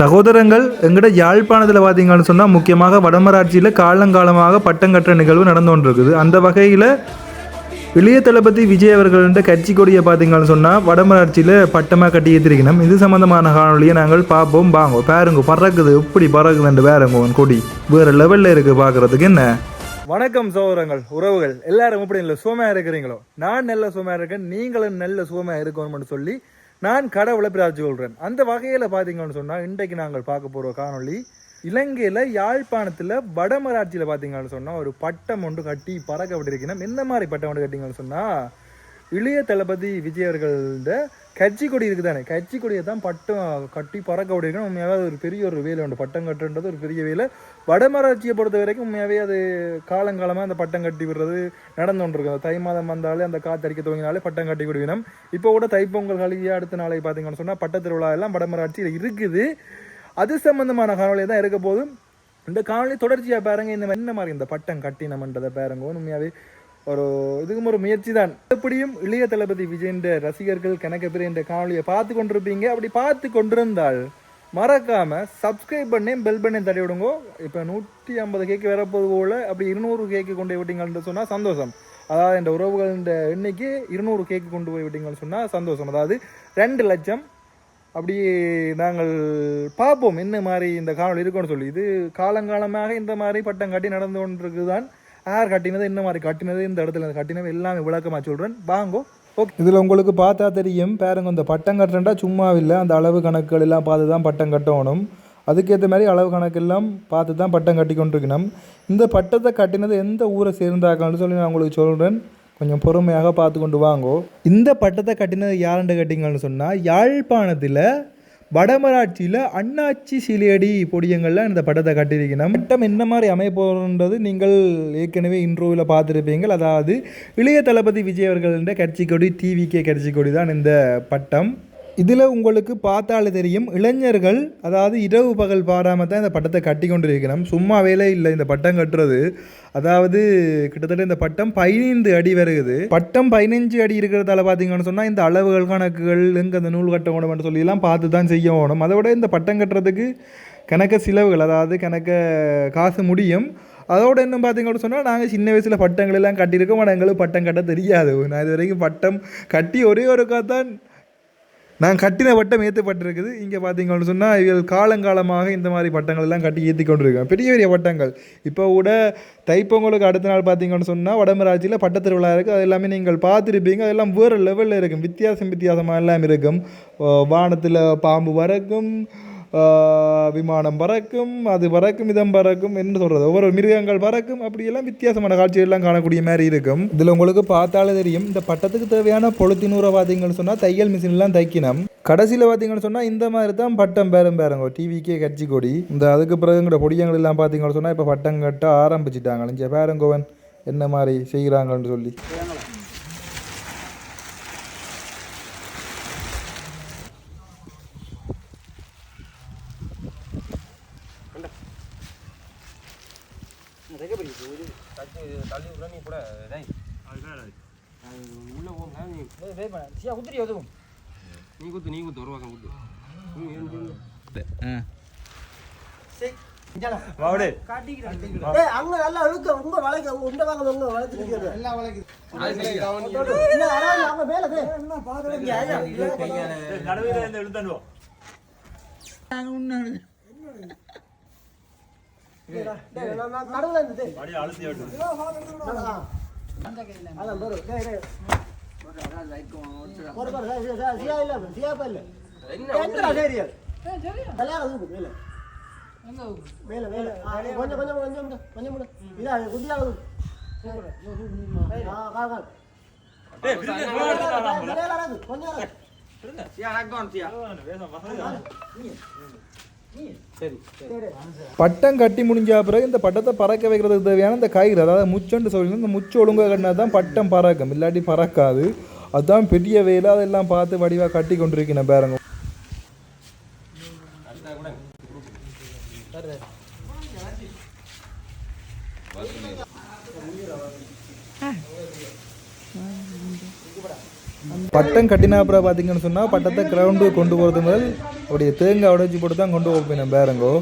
சகோதரங்கள் எங்கிட்ட யாழ்ப்பாணத்தில் பார்த்தீங்கன்னு சொன்னால் முக்கியமாக வடமராட்சியில் காலங்காலமாக பட்டம் கட்டுற நிகழ்வு நடந்து கொண்டிருக்குது. அந்த வகையில் இளைய தளபதி விஜய் அவர்கள்ட்ட கட்சி கொடியை பார்த்தீங்கன்னு சொன்னால் வடமராட்சியில் பட்டமாக கட்டி ஏற்றிருக்கணும் இது சம்மந்தமான காணொலியை நாங்கள் பார்ப்போம். வாங்க பாருங்க பறக்குது எப்படி பறக்குதுன்ட்டு வேறங்க உன் கொடி. வேறு லெவலில் இருக்குது பார்க்குறதுக்கு என்ன? வணக்கம் சோதரங்கள் உறவுகள். எல்லாரும் எப்படி இல்லை சுகமாக இருக்கிறீங்களோ? நான் நல்ல சுகமாக இருக்கேன் நீங்களும் நல்ல சுவமாக இருக்கணும்னு சொல்லி நான் கடவுளை பிரார்த்தி கொள்கிறேன் அந்த வகையில் பார்த்தீங்கன்னு சொன்னால் இன்றைக்கு நாங்கள் பார்க்க போகிற காணொளி இலங்கையில் யாழ்ப்பாணத்தில் வடமராட்சியில் பார்த்தீங்கன்னு சொன்னால் ஒரு பட்டம் ஒன்று கட்டி பறக்க விட்டுருக்கணும் எந்த மாதிரி பட்டம் ஒன்று கட்டிங்கன்னு சொன்னால் இளைய தளபதி விஜய் அவர்கள்ட கட்சி கொடி இருக்குதானே? கட்சி கொடியை தான் பட்டம் கட்டி பறக்க விட்டிருக்கணும் உண்மையாகவே ஒரு பெரிய ஒரு வேலை உண்டு. பட்டம் கட்டுன்றது ஒரு பெரிய வேலை. வடமராட்சியை பொறுத்த வரைக்கும் உண்மையாகவே அது காலங்காலமாக அந்த பட்டம் கட்டி விடுறது நடந்து கொண்டிருக்கு தை மாதம் வந்தாலே அந்த காத்தடிக்க துவங்கினாலே பட்டம் கட்டி விடுவினம். இப்போ கூட தைப்பொங்கல் கழுவியாக அடுத்த நாளை பார்த்தீங்கன்னு சொன்னால் பட்ட திருவிழா எல்லாம் வடமராட்சியில் இருக்குது. அது சம்மந்தமான காணொலி தான் இருக்க போதும் இந்த காணொலி தொடர்ச்சியாக பாருங்க. இந்த என்ன மாதிரி இந்த பட்டம் கட்டினம்ன்றதை பாருங்க. உண்மையாகவே ஒரு இதுக்கும் ஒரு முயற்சி தான் எப்படியும் இளைய தளபதி விஜயன்ற ரசிகர்கள் கணக்கு பெரிய இந்த காணொலியை பார்த்து கொண்டிருப்பீங்க. அப்படி பார்த்து கொண்டிருந்தால் மறக்காம சப்ஸ்கிரைப் பண்ணி பெல் பண்ணி தட்டி விடுங்க இப்போ நூற்றி ஐம்பது கேக்கு வரப்போது போல. அப்படி இருநூறு கேக்கு கொண்டு போய் விட்டீங்கன்னு சொன்னால் சந்தோஷம். அதாவது இந்த உறவுகள் இந்த எண்ணிக்கு இருநூறு கேக்கு கொண்டு போய் விட்டீங்கன்னு சொன்னால் சந்தோஷம். அதாவது ரெண்டு லட்சம். அப்படி நாங்கள் பார்ப்போம். என்ன மாதிரி இந்த காணொளி இருக்கும்னு சொல்லி. இது காலங்காலமாக இந்த மாதிரி பட்டம் காட்டி நடந்து கொண்டிருக்கு தான் யார் கட்டினது என்ன மாதிரி கட்டினது இந்த இடத்துல கட்டினது எல்லாமே விளக்கமாக சொல்கிறேன் வாங்கோ. ஓகே. இதில் உங்களுக்கு பார்த்தா தெரியும் பாருங்க இந்த பட்டம் கட்டுறா சும்மா இல்லை. அந்த அளவு கணக்குகள் எல்லாம் பார்த்து தான் பட்டம் கட்டணும் அதுக்கேற்ற மாதிரி அளவு கணக்கெல்லாம் பார்த்து தான் பட்டம் கட்டி கொண்டிருக்கணும். இந்த பட்டத்தை கட்டினது எந்த ஊரை சேர்ந்தாக்கன்னு சொல்லி நான் உங்களுக்கு சொல்கிறேன் கொஞ்சம் பொறுமையாக பார்த்து கொண்டு வாங்கோ. இந்த பட்டத்தை கட்டினது யாருண்டு கட்டிங்கன்னு சொன்னால் யாழ்ப்பாணத்தில் வடமராட்சியில் அண்ணாச்சி சிலையடி பொடியங்களில் இந்த படத்தை கட்டியிருக்கணும் பட்டம் என்ன மாதிரி அமைப்போன்றது நீங்கள் ஏற்கனவே இன்ட்ரோவில் பார்த்துருப்பீங்கள் அதாவது இளைய தளபதி விஜய் அவர்களின் கட்சி கொடி டிவிகே கட்சி கொடி தான் இந்த பட்டம். இதில் உங்களுக்கு பார்த்தாலே தெரியும் இளைஞர்கள் அதாவது இரவு பகல் பாராமல் தான் இந்த பட்டத்தை கட்டி இருக்கணும் சும்மா வேலை இல்லை இந்த பட்டம் கட்டுறது. அதாவது கிட்டத்தட்ட இந்த பட்டம் பதினைந்து அடி வருகுது. பட்டம் பதினஞ்சு அடி இருக்கிறதால பார்த்தீங்கன்னு சொன்னால் இந்த அளவுகள் கணக்குகள் எங்கே அந்த நூல் கட்ட வேணும்னு சொல்லிலாம் பார்த்து தான் செய்ய வேணும் அதை விட இந்த பட்டம் கட்டுறதுக்கு கணக்க செலவுகள் அதாவது கணக்க காசு முடியும். அதோட என்ன பார்த்தீங்கன்னு சொன்னால் நாங்கள் சின்ன வயசில் பட்டங்கள் எல்லாம் கட்டியிருக்கோம். ஆனால் எங்களுக்கு பட்டம் கட்ட தெரியாது. நான் இது வரைக்கும் பட்டம் கட்டி ஒரே ஒரு தான் நான் கட்டின பட்டம் ஏற்றப்பட்டிருக்குது இங்கே பார்த்தீங்கன்னு சொன்னால் இவர்கள் காலங்காலமாக இந்த மாதிரி பட்டங்கள் எல்லாம் கட்டி ஏற்றி கொண்டிருக்காங்க. பெரிய பெரிய பட்டங்கள் இப்போ கூட தைப்பொங்கலுக்கு அடுத்த நாள் பார்த்தீங்கன்னு சொன்னால் வடமராட்சியில் பட்டத் திருவிழா இருக்குது அது எல்லாமே நீங்கள் பார்த்துருப்பீங்க. அதெல்லாம் வேறு லெவலில் இருக்கும். வித்தியாசம் வித்தியாசமாக எல்லாம் இருக்கும். வானத்தில் பாம்பு வரக்கும் விமானம் பறக்கும் அது பறக்கும் இதம் பறக்கும் என்ன சொல்கிறது ஒவ்வொரு மிருகங்கள் பறக்கும் அப்படியெல்லாம் வித்தியாசமான காட்சிகள்லாம் காணக்கூடிய மாதிரி இருக்கும். இதில் உங்களுக்கு பார்த்தாலே தெரியும் இந்த பட்டத்துக்கு தேவையான பொழுத்தினூரை பார்த்தீங்கன்னு சொன்னால் தையல் மிஷின்லாம் தைக்கணும். கடைசியில் பார்த்தீங்கன்னு சொன்னால் இந்த மாதிரி தான் பட்டம் பேரம் பேருங்க. டிவிக்கே கட்சி கொடி. இந்த அதுக்கு பிறகுங்கிற பொடியங்கள் எல்லாம் பார்த்தீங்கன்னு சொன்னால் இப்போ பட்டம் கட்ட ஆரம்பிச்சிட்டாங்க. இங்கே பேரங்கோவன் என்ன மாதிரி செய்கிறாங்கன்னு சொல்லி. தள்ளி விட்ற நீ கூட டேய். உள்ள போங்க நீ சியா குத்துரி எதுவும்? நீ குத்து நீ குத்து ஒரு பக்கம் குத்து. அங்க நல்லா இழுக்க. உங்க வளைக்க உங்க வாங்க உங்க வளைச்சிருக்கிறது எல்லாம் வளைக்குது. அவங்க மேல நடுவுல இருந்து தே அதான் ஒரு சியா இல்ல சியா பா இல்ல. என்னடா சரியா? கல்யாணம் தூக்கு மேல. மேல கொஞ்சம் கொஞ்சம் கொஞ்சம் கொஞ்சம். இதா கொஞ்சம் பட்டம் கட்டி முடிஞ்ச பிறகு இந்த பட்டத்தை பறக்க வைக்கிறதுக்கு தேவையான இந்த கயிறு அதாவது முச்சொண்டு சொல்லி இந்த முச்சு ஒழுங்காக கட்டினா தான் பட்டம் பறக்கும். இல்லாட்டி பறக்காது. அதுதான் பெரிய வேலை அதெல்லாம் பார்த்து வடிவாக கட்டி கொண்டிருக்கணும் பாருங்க. பட்டம் கட்டின அப்புறம் பார்த்தீங்கன்னு சொன்னால் பட்டத்தை கிரவுண்டு கொண்டு போகிறது முதல் அப்படியே தேங்காய் உடைச்சி போட்டு தான் கொண்டு போப்பேன் பேரங்கோ.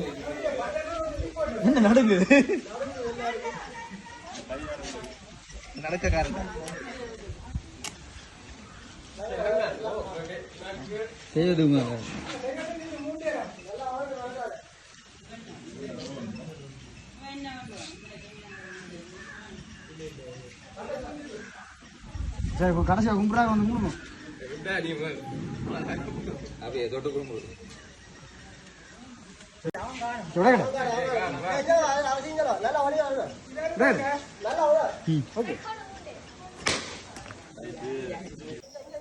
என்ன நடக்குது? நடக்க காரணம் செய்யுதுங்க. சரி இப்போ கடைசியாக கும்பிடாக வந்து கும்பிடணும் அப்படியே தொட்டு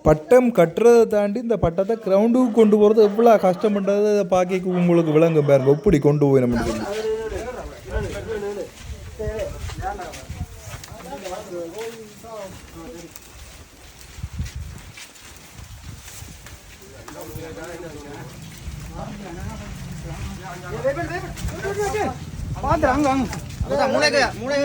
பட்டம் கட்டுறதை தாண்டி இந்த பட்டத்தை கிரவுண்டுக்கு கொண்டு போகிறது எவ்வளோ கஷ்டப்படுறது அதை பார்க்க உங்களுக்கு விளங்கும் பாருங்க. எப்படி கொண்டு போய் நம்ம சொல்லி அங்க அங்க அதான் மூளைக்கு மூளை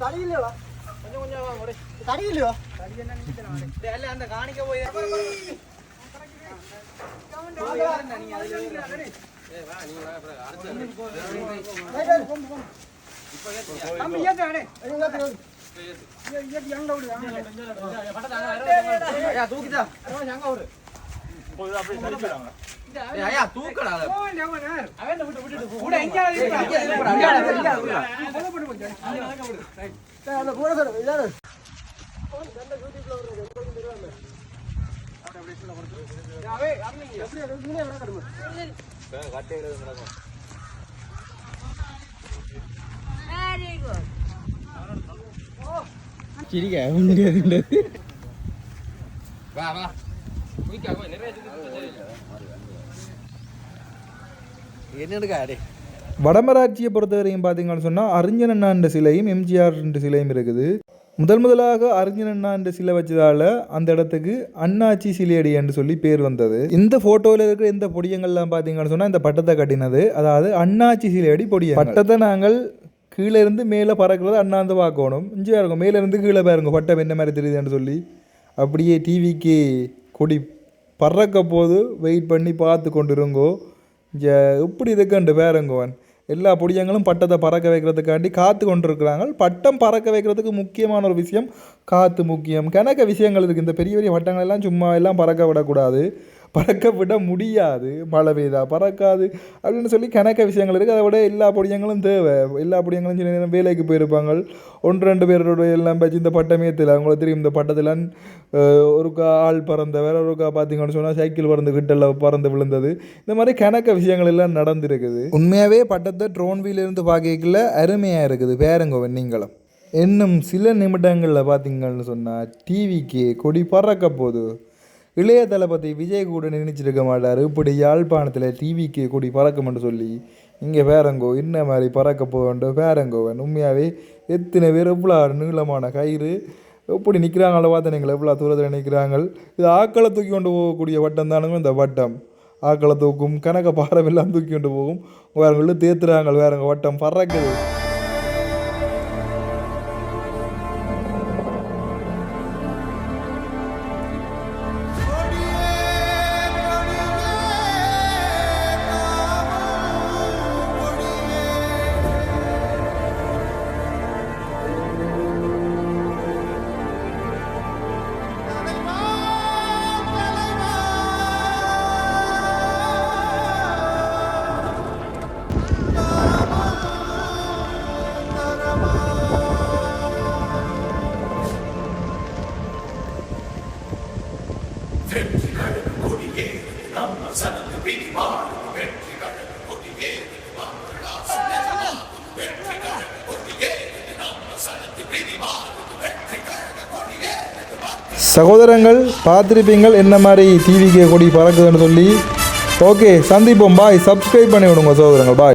തടിയില്ലയോടാ கொஞ்சம் கொஞ்சம் തടിയില്ലയോ അല്ല എന്താ കാണിക്കാൻ പോയി ഇപ്പൊ தடியிலையோ அந்த காணிக்க போய் அந்த கூட சார் இதாரு Very good. வா வா. குயிக்கா போய் நிறைய என்னடுக்கா அடே? வடமராட்சியை பொறுத்தவரையும் பார்த்தீங்கன்னு சொன்னால் அறிஞர் அண்ணான்ற சிலையும் எம்ஜிஆர் சிலையும் இருக்குது. முதல் முதலாக அறிஞர் அண்ணான்ற சிலை வச்சதால அந்த இடத்துக்கு அண்ணாச்சி சிலையடி என்று சொல்லி பேர் வந்தது. இந்த ஃபோட்டோவில் இருக்கிற இந்த பொடியங்கள்லாம் பார்த்தீங்கன்னு சொன்னால் இந்த பட்டத்தை கட்டினது. அதாவது அண்ணாச்சி சிலையடி பொடிய பட்டத்தை நாங்கள் கீழே இருந்து மேலே பறக்கிறது அண்ணாந்து பார்க்கணும் இஞ்சியாக இருக்கும் மேலே இருந்து கீழே பாருங்க பட்டம் என்ன மாதிரி தெரியுதுன்னு சொல்லி. அப்படியே டிவிக்கு கொடி பறக்க போது வெயிட் பண்ணி பார்த்து கொண்டு இருங்கோ ஜ எப்படி இருக்குன்ட்டு பேரங்கோவன் எல்லா பொடியங்களும் பட்டத்தை பறக்க வைக்கிறதுக்காண்டி காத்து கொண்டிருக்கிறாங்க. பட்டம் பறக்க வைக்கிறதுக்கு முக்கியமான ஒரு விஷயம் காற்று முக்கியம். கணக்க விஷயங்கள் இருக்குது இந்த பெரிய பெரிய பட்டங்கள் எல்லாம் சும்மா எல்லாம் பறக்க விடக்கூடாது. பறக்க விட முடியாது. மழை பெய்தா பறக்காது. அப்படின்னு சொல்லி கணக்க விஷயங்கள் இருக்குது அதை விட எல்லா பொடியங்களும் தேவை. எல்லா பொடியங்களும் சில நேரம் வேலைக்கு போயிருப்பாங்க. ஒன்று ரெண்டு பேரோட எல்லாம் பச்சு இந்த பட்டமே தெரியல அவங்கள தெரியும் இந்த பட்டத்தில் ஒருக்கா ஆள் பறந்தவர் ஒருக்கா பார்த்தீங்கன்னு சொன்னால் சைக்கிள் பறந்து கிட்டல பறந்து விழுந்தது. இந்த மாதிரி கணக்க விஷயங்கள் எல்லாம் நடந்திருக்குது. உண்மையாகவே பட்டத்தை ட்ரோன் வீலிருந்து பார்க்கல அருமையாக இருக்குது. பேருங்க நீங்களும். இன்னும் சில நிமிடங்களில் பார்த்தீங்கன்னு சொன்னால் டிவிக்கு கொடி பறக்க போகுது. இளைய தளபதி விஜய் கூட நினைச்சிருக்க மாட்டார். இப்படி யாழ்ப்பாணத்தில் டிவிக்கு கூடி பறக்கும்னு சொல்லி இங்கே பேரங்கோ இன்ன மாதிரி பறக்க போகண்டு பேரங்கோவன் உண்மையாகவே எத்தனை பேர் எவ்வளோ நீளமான கயிறு எப்படி நிற்கிறாங்களோ பார்த்து நீங்கள் எவ்வளோ தூரத்தில் நிற்கிறாங்க இது ஆக்களை தூக்கி கொண்டு போகக்கூடிய வட்டம் தானுங்க இந்த வட்டம். ஆக்களை தூக்கும் கணக்க பாறவெல்லாம் தூக்கி கொண்டு போகும். வேறு தேத்துறாங்க வேறங்க வட்டம் பறக்குது. சகோதரங்கள் பார்த்துருப்பீங்கள் என்ன மாதிரி டிவிக்கு கொடி பறக்குதுன்னு சொல்லி. ஓகே சந்திப்போம். பாய் சப்ஸ்கிரைப் பண்ணி விடுங்க சகோதரங்கள். பாய்